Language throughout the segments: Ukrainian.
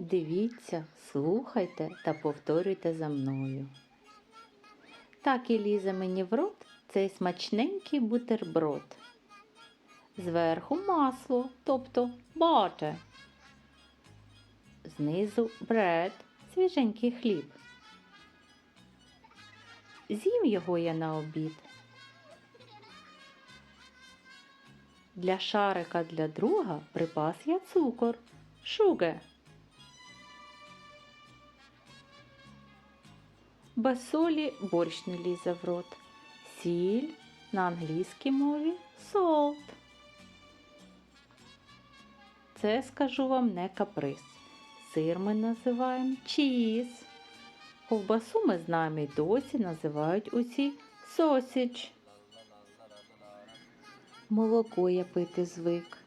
Дивіться, слухайте та повторюйте за мною. Так і лізе мені в рот цей смачненький бутерброд. Зверху масло, тобто butter. Знизу бред, свіженький хліб. З'їм його я на обід. Для шарика для друга припас я цукор, шугар. Без солі борщ не лізе в рот. Сіль на англійській мові salt. Це скажу вам не каприз. Сир ми називаємо чіз. Ковбасу ми знаємо і досі називають усі sausage. Молоко я пити звик.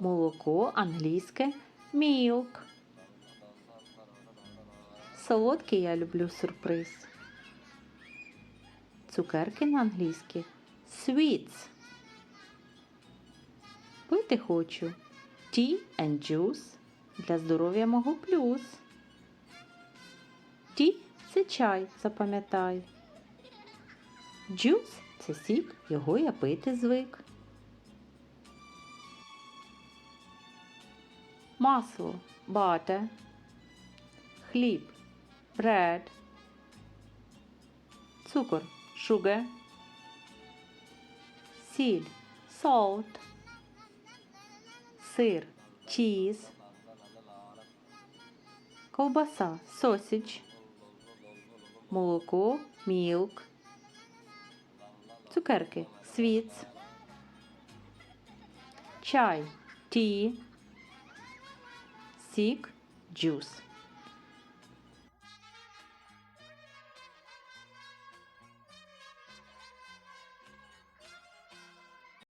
Молоко англійське milk. Солодкий я люблю сюрприз. Цукерки на англійській sweets. Пити хочу tea and juice. Для здоров'я мого плюс. Tea – це чай, запам'ятай. Juice – це сік, його я пити звик. Масло – butter. Хліб – bread. Цукор – sugar. Сіль – salt. Сир – cheese. Ковбаса – sausage. Молоко – milk. Цукерки – sweets. Чай – tea. Сік – juice.